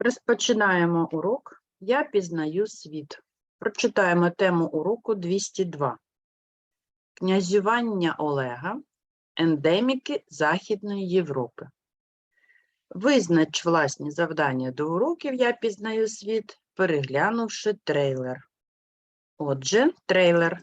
Розпочинаємо урок. Я пізнаю світ. Прочитаємо тему уроку 202. Князювання Олега. Ендеміки Західної Європи. Визнач власні завдання до уроків Я пізнаю світ, переглянувши трейлер. Отже, трейлер.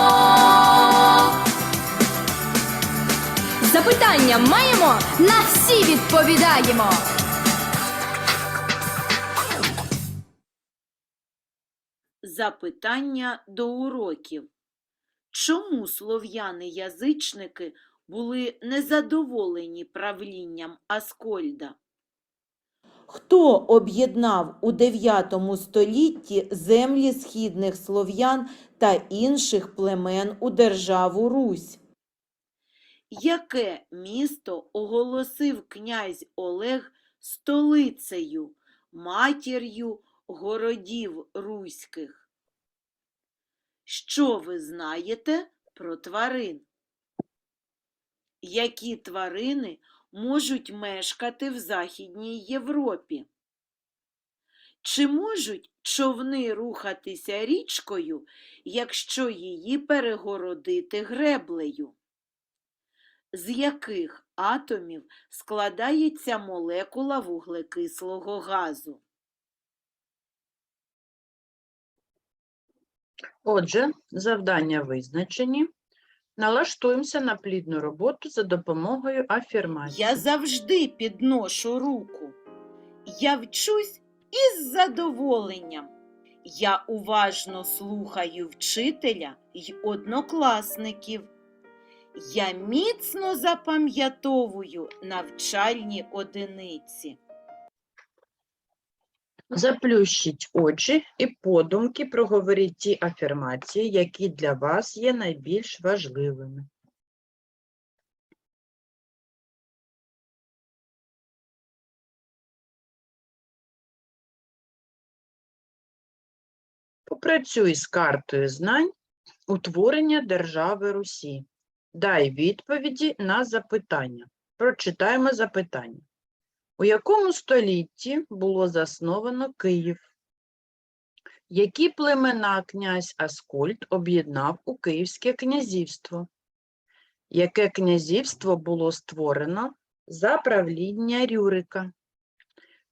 Запитання маємо, на всі відповідаємо. Запитання до уроків. Чому слов'яни-язичники були незадоволені правлінням Аскольда? Хто об'єднав у 9 столітті землі східних слов'ян та інших племен у державу Русь? Яке місто оголосив князь Олег столицею, матір'ю городів руських? Що ви знаєте про тварин? Які тварини можуть мешкати в Західній Європі? Чи можуть човни рухатися річкою, якщо її перегородити греблею? З яких атомів складається молекула вуглекислого газу? Отже, завдання визначені. Налаштуємося на плідну роботу за допомогою афірмації. Я завжди підношу руку. Я вчусь із задоволенням. Я уважно слухаю вчителя й однокласників. Я міцно запам'ятовую навчальні одиниці. Заплющіть очі і подумки проговоріть ті афірмації, які для вас є найбільш важливими. Попрацюй з картою знань утворення держави Русі. Дай відповіді на запитання. Прочитаємо запитання. У якому столітті було засновано Київ? Які племена князь Аскольд об'єднав у Київське князівство? Яке князівство було створено за правління Рюрика?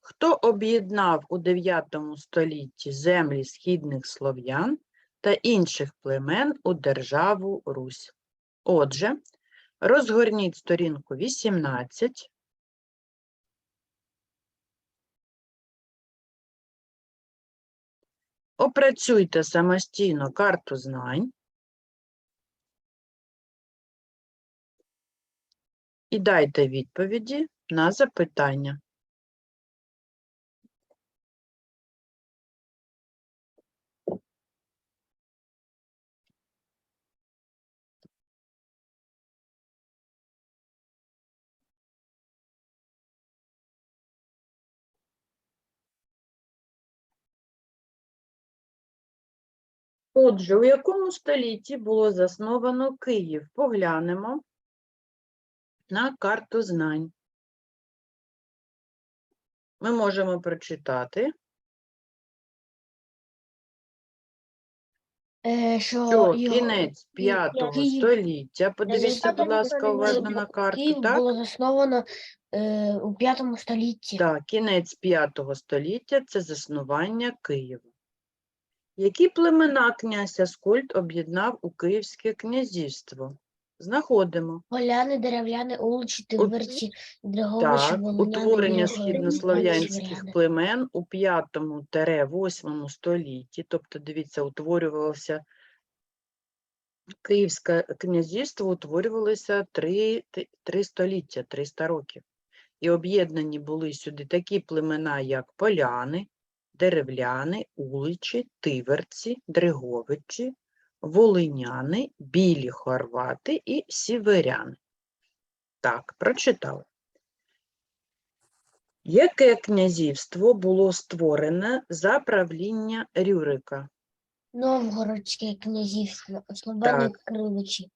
Хто об'єднав у 9 столітті землі східних слов'ян та інших племен у державу Русь? Отже, розгорніть сторінку 18. Опрацюйте самостійно карту знань і дайте відповіді на запитання. Отже, у якому столітті було засновано Київ? Поглянемо на карту знань. Ми можемо прочитати, Е, що кінець 5 століття, подивіться, будь ласка, уважно на карту, Київ так? було засновано е, у п'ятому столітті. Так, кінець 5 століття це заснування Києва. Які племена князь Аскольд об'єднав у Київське князівство? Знаходимо. Поляни, деревляни, уличі, тиверці, дреговичі, Так, утворення східнослов'янських племен у 5-8 столітті, тобто, дивіться, утворювалося Київське князівство утворювалося три, ти- три століття, 300 років. І об'єднані були сюди такі племена, як поляни, деревляни, уличі, тиверці, дреговичі, волиняни, білі хорвати і сіверяни. Так, прочитали. Яке князівство було створене за правління Рюрика? Новгородське князівство, Слободи Кривичі.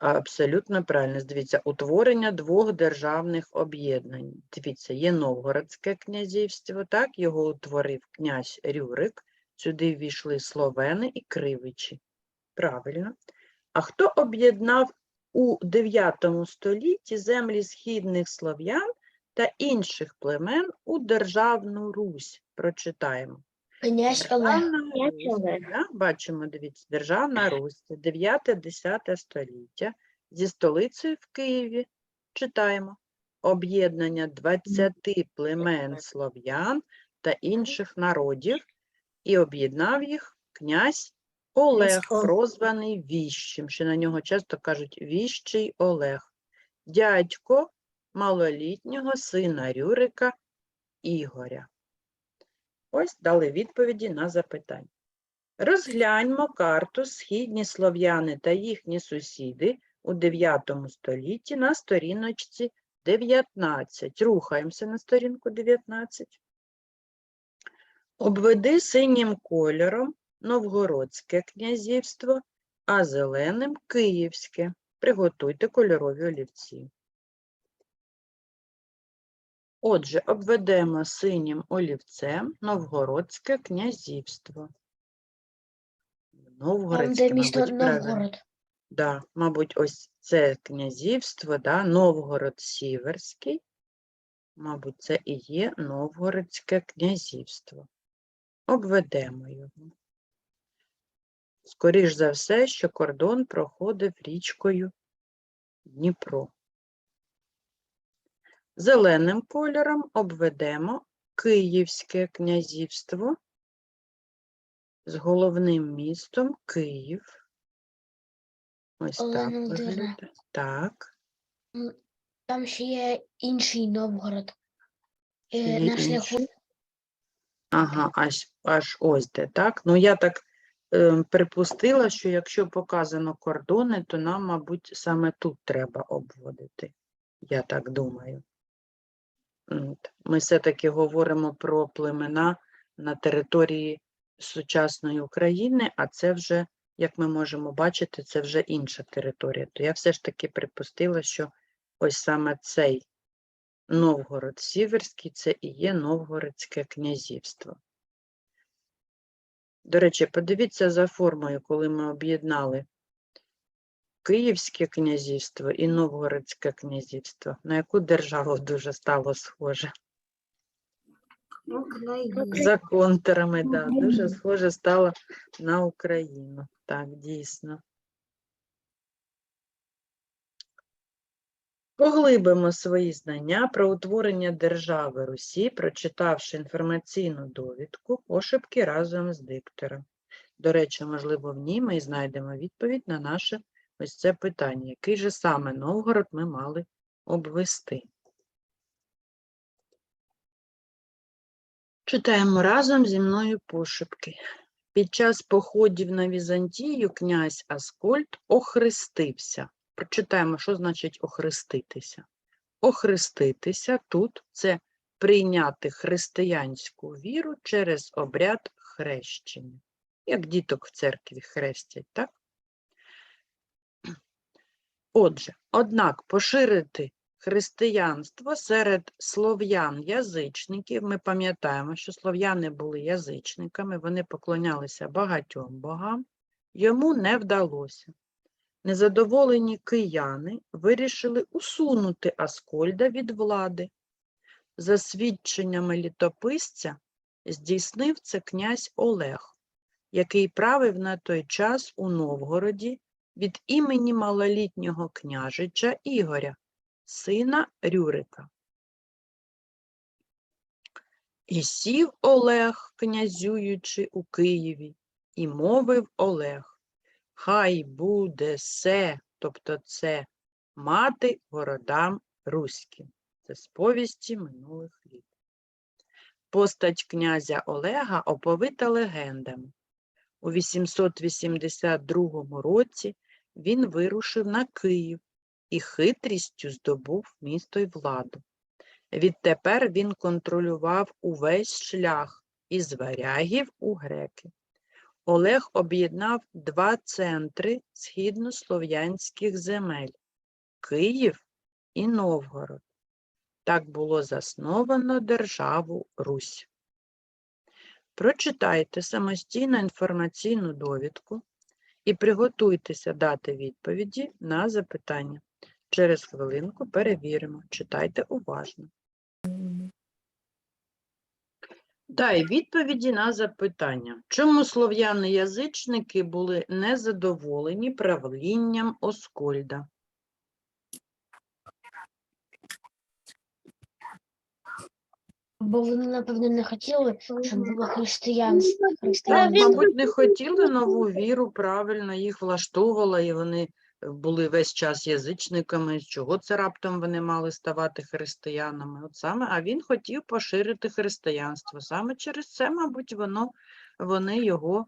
Абсолютно правильно. Дивіться, утворення двох державних об'єднань. Дивіться, є Новгородське князівство, так, його утворив князь Рюрик. Сюди ввійшли словени і кривичі. Правильно. А хто об'єднав у 9 столітті землі східних слов'ян та інших племен у Державну Русь? Прочитаємо. Князь Олег. Державна Русь, Олег. да, Бачимо, дивіться, Державна Русь, 9-10 століття, зі столицею в Києві. Читаємо. Об'єднання 20 племен слов'ян та інших народів, і об'єднав їх князь Олег, Олег. прозваний Віщим, що на нього часто кажуть Віщий Олег, дядько малолітнього сина Рюрика Ігоря. Ось дали відповіді на запитання. Розгляньмо карту східні слов'яни та їхні сусіди у 9 столітті на сторіночці 19. Рухаємося на сторінку 19. Обведи синім кольором Новгородське князівство, а зеленим Київське. Приготуйте кольорові олівці. Отже, обведемо синім олівцем Новгородське князівство. Там, Новгородське, де місто мабуть, правильно. Новгород. Да, мабуть, ось це князівство, да, Новгород Сіверський. Мабуть, це і є Новгородське князівство. Обведемо його. Скоріш за все, що кордон проходив річкою Дніпро. Зеленим кольором обведемо Київське князівство з головним містом Київ. Ось так Олена Володимирівна. виглядає. Так. Там ще є інший Новгород. Е, є На шляху інший. Ага, аж, аж ось де, так? Ну, я так е, припустила, що якщо показано кордони, то нам, мабуть, саме тут треба обводити. Я так думаю. Ми все-таки говоримо про племена на території сучасної України, а це вже, як ми можемо бачити, це вже інша територія. То я все ж таки припустила, що ось саме цей Новгород Сіверський це і є Новгородське князівство. До речі, подивіться за формою, коли ми об'єднали Київське князівство і Новгородське князівство. На яку державу дуже стало схоже? За контурами, да, дуже схоже стало на Україну. Так, дійсно. Поглибимо свої знання про утворення держави Русі, прочитавши інформаційну довідку пошепки разом з диктором. До речі, можливо, в ній ми знайдемо відповідь на наше ось це питання, який же саме Новгород ми мали обвести. Читаємо разом зі мною пошепки. Під час походів на Візантію князь Аскольд охрестився. Прочитаємо, що значить охреститися. Охреститися тут це прийняти християнську віру через обряд хрещення. Як діток в церкві хрестять, так? Отже, однак поширити християнство серед слов'ян-язичників, ми пам'ятаємо, що слов'яни були язичниками, вони поклонялися багатьом богам, йому не вдалося. Незадоволені кияни вирішили усунути Аскольда від влади. За свідченнями літописця, здійснив це князь Олег, який правив на той час у Новгороді від імені малолітнього княжича Ігоря, сина Рюрика. І сів Олег, князюючи у Києві, і мовив Олег, хай буде се, тобто це, мати городам руським. Це з повісті минулих літ. Постать князя Олега оповита легендами. У 882 році він вирушив на Київ і хитрістю здобув місто й владу. Відтепер він контролював увесь шлях із варягів у греки. Олег об'єднав два центри східнослов'янських земель Київ і Новгород. Так було засновано державу Русь. Прочитайте самостійно інформаційну довідку і приготуйтеся дати відповіді на запитання. Через хвилинку перевіримо. Читайте уважно. Дай відповіді на запитання. Чому слов'яни-язичники були незадоволені правлінням Оскольда? Бо вони, напевно, не хотіли, щоб було християнство. Так, християнство. мабуть, не хотіли нову віру, правильно їх влаштовувало, і вони були весь час язичниками. З Чого це раптом вони мали ставати християнами? От саме, а він хотів поширити християнство. Саме через це, мабуть, воно, вони його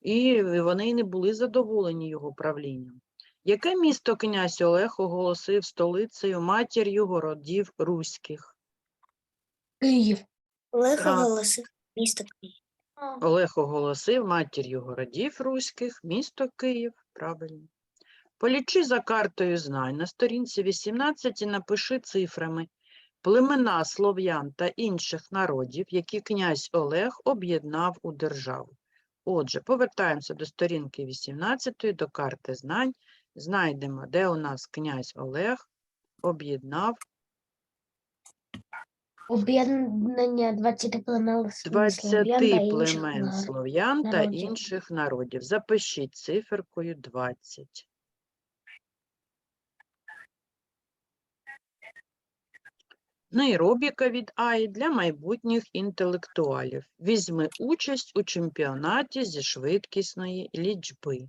і вони й не були задоволені його правлінням. Яке місто князь Олег оголосив столицею матір'ю городів руських? Київ. Олег Так. оголосив місто Київ. Олег оголосив матір'ю городів руських, місто Київ, правильно. Полічи за картою знань на сторінці 18 і напиши цифрами племена слов'ян та інших народів, які князь Олег об'єднав у державу. Отже, повертаємося до сторінки 18, до карти знань, знайдемо, де у нас князь Олег об'єднав Об'єднання 20 племен 20 слов'ян та племен слов'ян та народів. інших народів. Запишіть циферкою 20. Нейробіка від АІ для майбутніх інтелектуалів. Візьми участь у чемпіонаті зі швидкісної лічби.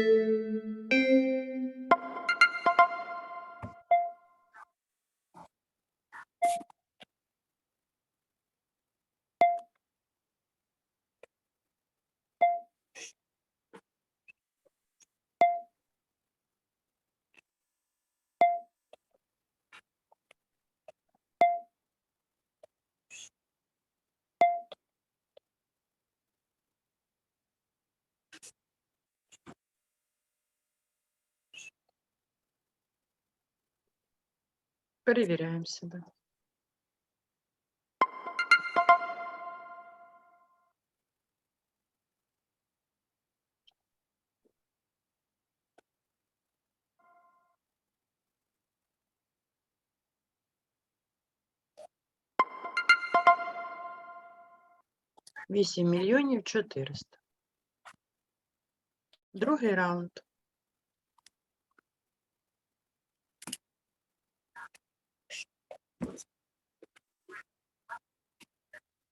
Перевіряємо себе. Вісім мільйонів чотириста. Другий раунд.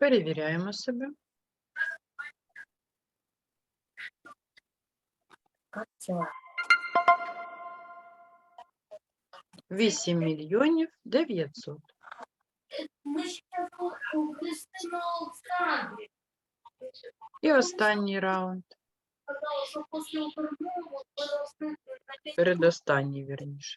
Перевіряємо себе. Вісім мільйонів дев'ятсот. І останній раунд. Передостанній, вірніше.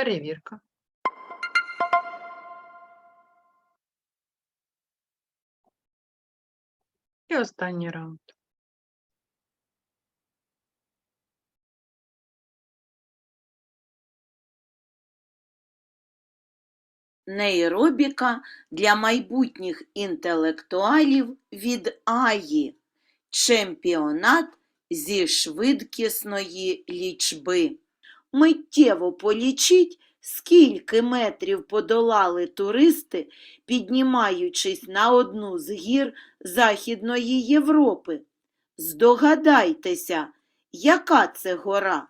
Перевірка. І останній раунд. Нейробіка для майбутніх інтелектуалів від Аї. Чемпіонат зі швидкісної лічби. Миттєво полічіть, скільки метрів подолали туристи, піднімаючись на одну з гір Західної Європи. Здогадайтеся, яка це гора?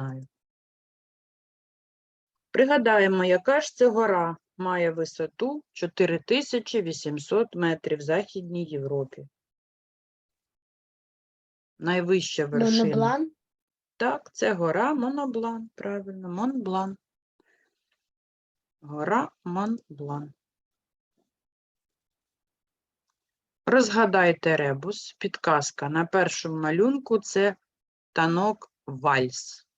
Знаю. Пригадаємо, яка ж це гора має висоту 4800 метрів в Західній Європі. Найвища вершина. Моноблан. Так, це гора Моноблан, правильно, Монблан. Гора Монблан. Розгадайте ребус. Підказка на першому малюнку це танок вальс.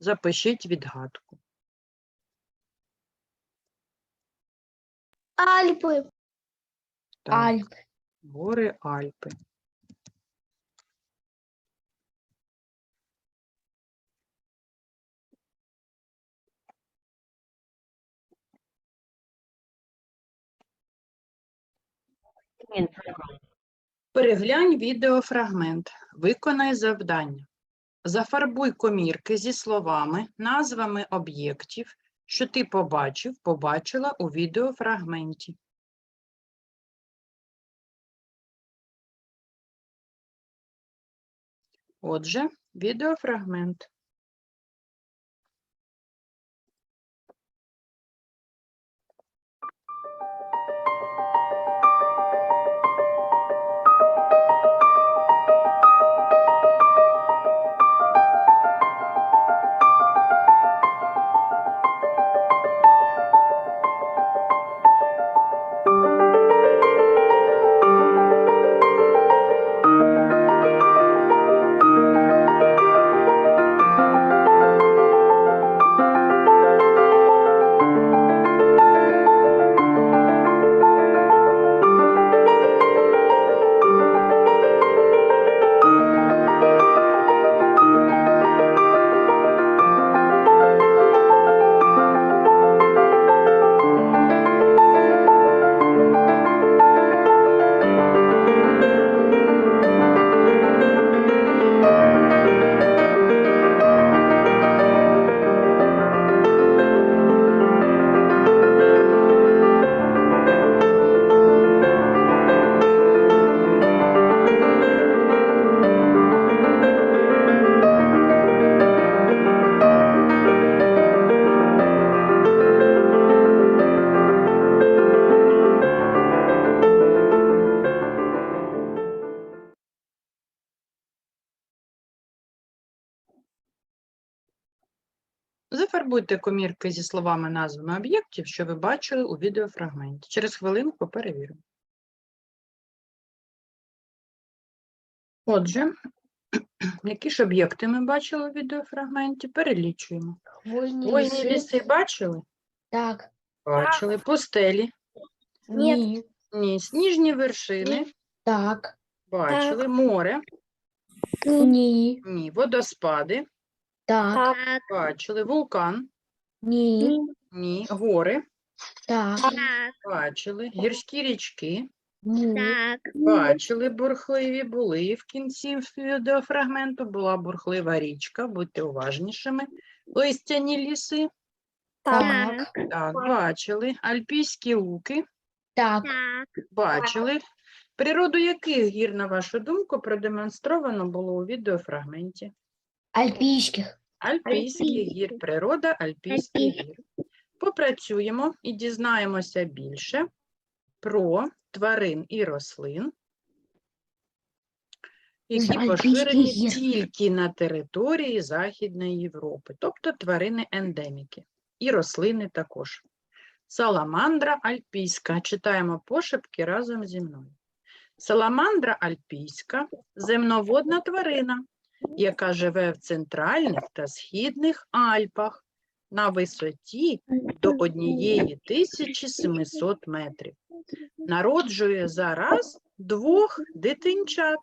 Запишіть відгадку. Альпи. Так, Альпи. гори Альпи. Переглянь відеофрагмент. Виконай завдання. Зафарбуй комірки зі словами, назвами об'єктів, що ти побачив, побачила у відеофрагменті. Отже, відеофрагмент. Зафарбуйте комірки зі словами назвами об'єктів, що ви бачили у відеофрагменті. Через хвилинку перевіримо. Отже, які ж об'єкти ми бачили у відеофрагменті? Перелічуємо. Хвойні ліси. ліси бачили? Так. Бачили. Пустелі? Ні. Ні. Сніжні вершини? Так. Бачили. Море? Ні. Ні. Водоспади? Так. Бачили. Вулкан? Ні. Ні. Гори? Так. Бачили. Гірські річки? Ні. Бачили, бурхливі були в кінці відеофрагменту. Була бурхлива річка, будьте уважнішими. Листяні ліси, Так. так, бачили. Альпійські луки, Так. бачили. Природу яких гір, на вашу думку, продемонстровано було у відеофрагменті? Альпійських. Альпійських гір, природа Альпійських гір. Попрацюємо і дізнаємося більше про тварин і рослин, які поширені гір. тільки на території Західної Європи, тобто тварини-ендеміки. І рослини також. Саламандра альпійська. Читаємо пошепки разом зі мною. Саламандра альпійська земноводна тварина, яка живе в центральних та східних Альпах на висоті до 1700 метрів. Народжує зараз двох дитинчат.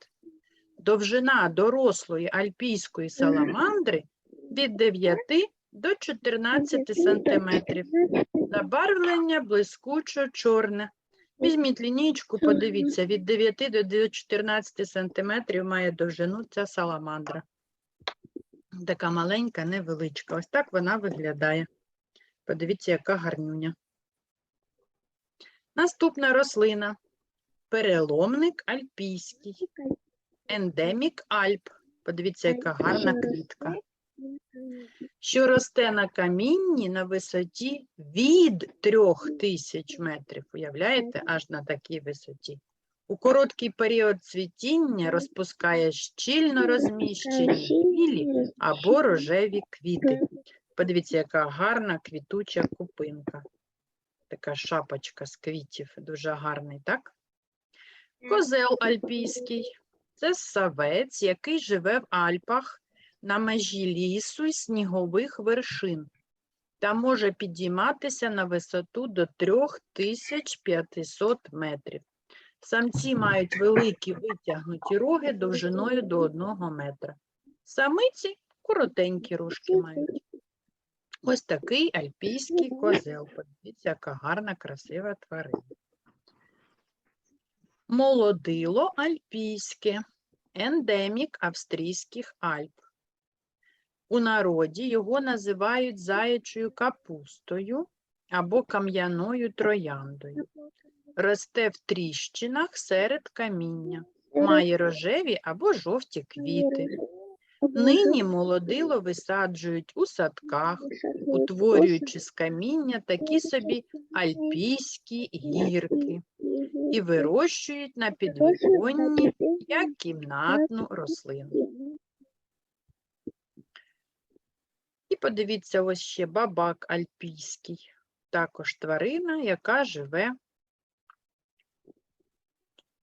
Довжина дорослої альпійської саламандри від 9 до 14 сантиметрів. Забарвлення блискучо-чорне. Візьміть лінійку, подивіться, від 9 до 14 сантиметрів має довжину ця саламандра. Така маленька, невеличка. Ось так вона виглядає. Подивіться, яка гарнюня. Наступна рослина. Переломник альпійський. Ендемік Альп. Подивіться, яка гарна квітка. Що росте на камінні на висоті від 3000 метрів. Уявляєте, аж на такій висоті. У короткий період цвітіння розпускає щільно розміщені білі або рожеві квіти. Подивіться, яка гарна квітуча купинка. Така шапочка з квітів, дуже гарний, так? Козел альпійський. Це савець, який живе в Альпах на межі лісу й снігових вершин та може підійматися на висоту до 3500 метрів. Самці мають великі витягнуті роги довжиною до 1 метра. Самиці коротенькі рожки мають. Ось такий альпійський козел. Подивіться, яка гарна, красива тварина. Молодило альпійське, ендемік австрійських Альп. У народі його називають заячою капустою або кам'яною трояндою. Росте в тріщинах серед каміння, має рожеві або жовті квіти. Нині молодило висаджують у садках, утворюючи з каміння такі собі альпійські гірки і вирощують на підвіконні як кімнатну рослину. І подивіться, ось ще бабак альпійський, також тварина, яка живе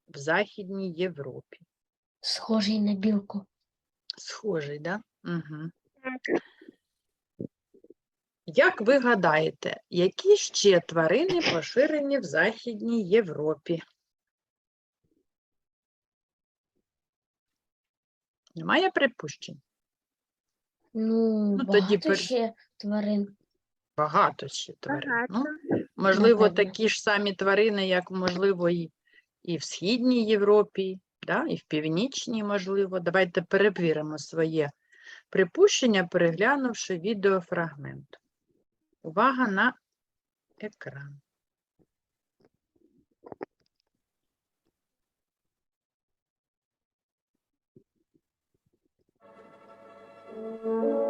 в Західній Європі. Схожий на білку. Схожий, да? Угу. Як ви гадаєте, які ще тварини поширені в Західній Європі? Немає припущень? Ну, Ну, тоді багато пер- ще тварин. Багато ще тварин. Ну, можливо, Напевно. такі ж самі тварини, як, можливо, і, і в Східній Європі, да? і в Північній, можливо. Давайте перевіримо своє припущення, переглянувши відеофрагмент. Увага на екран. Música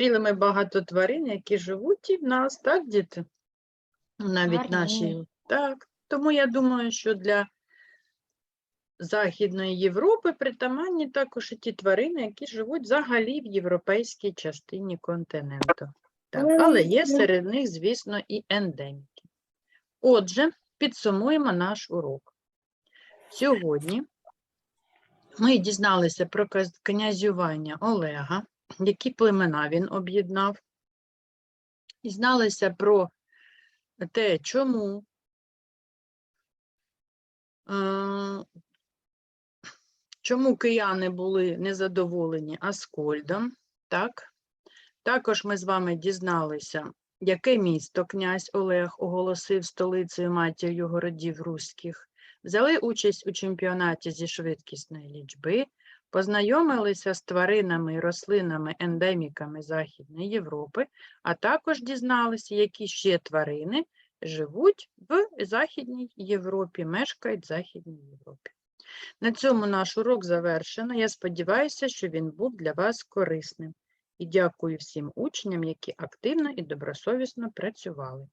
зустріли ми багато тварин, які живуть і в нас, так, діти? Навіть наші. Так. Тому я думаю, що для Західної Європи притаманні також і ті тварини, які живуть взагалі в європейській частині континенту. Так, але є серед них, звісно, і ендеміки. Отже, підсумуємо наш урок. Сьогодні ми дізналися про князювання Олега, які племена він об'єднав, дізналися про те, чому е, чому кияни були незадоволені Аскольдом, так? Також ми з вами дізналися, яке місто князь Олег оголосив столицею матір'ю городів руських, взяли участь у чемпіонаті зі швидкісної лічби, познайомилися з тваринами і рослинами ендеміками Західної Європи, а також дізналися, які ще тварини живуть в Західній Європі, мешкають в Західній Європі. На цьому наш урок завершено. Я сподіваюся, що він був для вас корисним. І дякую всім учням, які активно і добросовісно працювали.